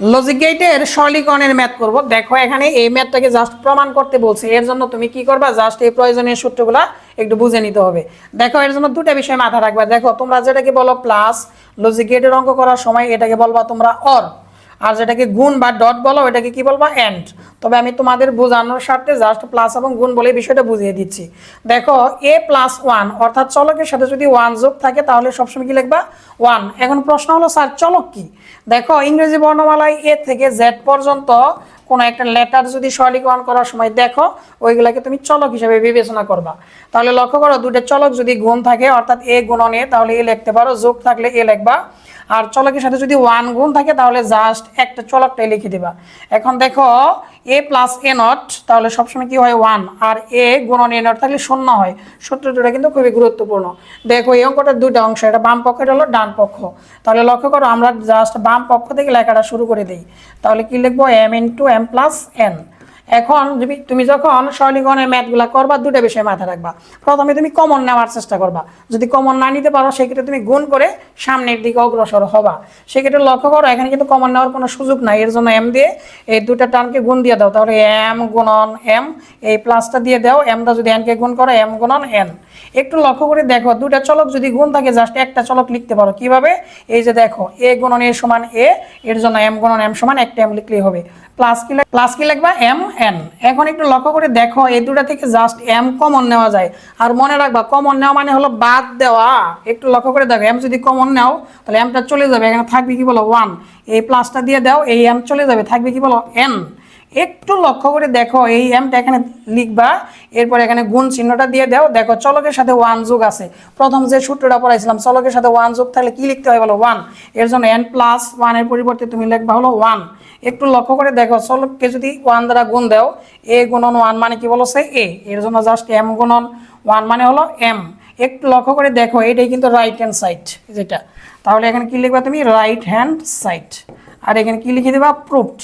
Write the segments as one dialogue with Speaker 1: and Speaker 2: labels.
Speaker 1: Logic গেটের সরলীকরণের math করব। দেখো, এখানে এই ম্যাথটাকে জাস্ট প্রমাণ করতে বলছে। এর জন্য তুমি কি করবা? জাস্ট এই প্রয়োজনীয় সূত্রগুলো একটু বুঝে নিতে হবে। দেখো, এর জন্য দুটা বিষয় মাথা রাখবা। দেখো, তোমরা যেটাকে বলো প্লাস লজিক গেটের অঙ্ক করার সময় এটাকে বলবা তোমরা অর আর যেটাকে গুণ বা ডট বলো এটাকে কি বলব? এন্ড। তবে আমি তোমাদের বোঝানোর স্বার্থে জাস্ট প্লাস এবং গুণ বলে বিষয়টা বুঝিয়ে দিচ্ছি। দেখো এ প্লাস ওয়ান অর্থাৎ চলকের সাথে যদি ওয়ান যোগ থাকে, তাহলে সবসময় কি লিখবা? ওয়ান এখন প্রশ্ন হলো, স্যার, চলক কি? দেখো, ইংরেজি বর্ণমালায় এ থেকে জেড পর্যন্ত কোনো একটা লেটার যদি সরলীকরণ করার সময় দেখো, ওইগুলাকে তুমি চলক হিসেবে বিবেচনা করবা। তাহলে লক্ষ্য করো দুটো চলক যদি গুণ থাকে, অর্থাৎ এ গুণনে, তাহলে এ লিখতে পারো, যোগ থাকলে এ লিখবা। আর চলকের সাথে যদি ওয়ান গুণ থাকে, তাহলে জাস্ট একটা চলকটাই লিখে দিবা। এখন দেখো এ প্লাস এ নট তাহলে সবসময় কি হয়? ওয়ান আর এ গুণন এ নট থাকলে শূন্য হয়। সূত্রটা কিন্তু খুবই গুরুত্বপূর্ণ। দেখো, এই অঙ্কটার দুইটা অংশ, এটা বাম পক্ষ এটা হলো ডান পক্ষ। তাহলে লক্ষ্য করো, আমরা জাস্ট বাম পক্ষ থেকে লেখাটা শুরু করে দিই। তাহলে কি লিখব? M into M plus N এখন যদি তুমি যখন সরলীকরণের ম্যাথগুলো করবা, দুটো বিষয় মাথায় রাখবা। প্রথমে তুমি কমন নেওয়ার চেষ্টা করবা। যদি কমন না নিতে পারো, সেক্ষেত্রে তুমি গুণ করে সামনের দিকে অগ্রসর হবা। সেক্ষেত্রে লক্ষ্য করো, এখানে কিন্তু কমন নেওয়ার কোনো সুযোগ নাই। এর জন্য এম দিয়ে এই দুটা টার্মকে গুণ দিয়ে দাও। তাহলে এম গুণন এম এই প্লাসটা দিয়ে দাও। এমটা যদি এনকে গুণ করো এম গুণন এন একটু লক্ষ্য করে দেখো, দুটা চলক যদি গুণ থাকে জাস্ট একটা চলক লিখতে পারো। কীভাবে? এই যে দেখো এ গুণন এ সমান এ এর জন্য এম গুণন এম সমান একটা এম লিখলেই হবে। প্লাস কি প্লাস কি লিখবা? এম এন এখন একটু লক্ষ্য করে দেখো, এই দুটা থেকে জাস্ট এম কমন নেওয়া যায়। আর মনে রাখবা কমন নেওয়া মানে হলো বাদ দেওয়া। একটু লক্ষ্য করে দেখো এম যদি কমন নেও, তাহলে এমটা চলে যাবে। এখানে থাকবে কি বলো ওয়ান এই প্লাসটা দিয়ে দাও, এই এম চলে যাবে, থাকবে কি বলো এন একটু লক্ষ্য করে দেখো, এই এমটা এখানে লিখবা, এরপর এখানে গুণ চিহ্নটা দিয়ে দাও। দেখো, চলকের সাথে ওয়ান যোগ আছে। প্রথম যে সূত্রটা পড়াইছিলাম, চলকের সাথে ওয়ান যোগ থাকলে কি লিখতে হয় বলো? ওয়ানের জন্য এন প্লাস ওয়ানের পরিবর্তে তুমি লিখবা হলো ওয়ান একটু লক্ষ্য করে দেখো, চলককে যদি ওয়ান দ্বারা গুণ দাও এ গুণন ওয়ান মানে কি বলো সে? এ এর জন্য জাস্ট এম গুণন ওয়ান মানে হলো এম একটু লক্ষ্য করে দেখো, এটাই কিন্তু রাইট হ্যান্ড সাইড যেটা। তাহলে এখানে কি লিখবা তুমি? রাইট হ্যান্ড সাইড আর এখানে কি লিখে দেবা? প্রুফড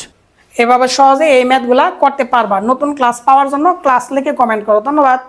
Speaker 1: এভাবে সহজে এই ম্যাথগুলা করতে পারবা। নতুন ক্লাস পাওয়ার জন্য ক্লাস লিখে কমেন্ট করো। ধন্যবাদ।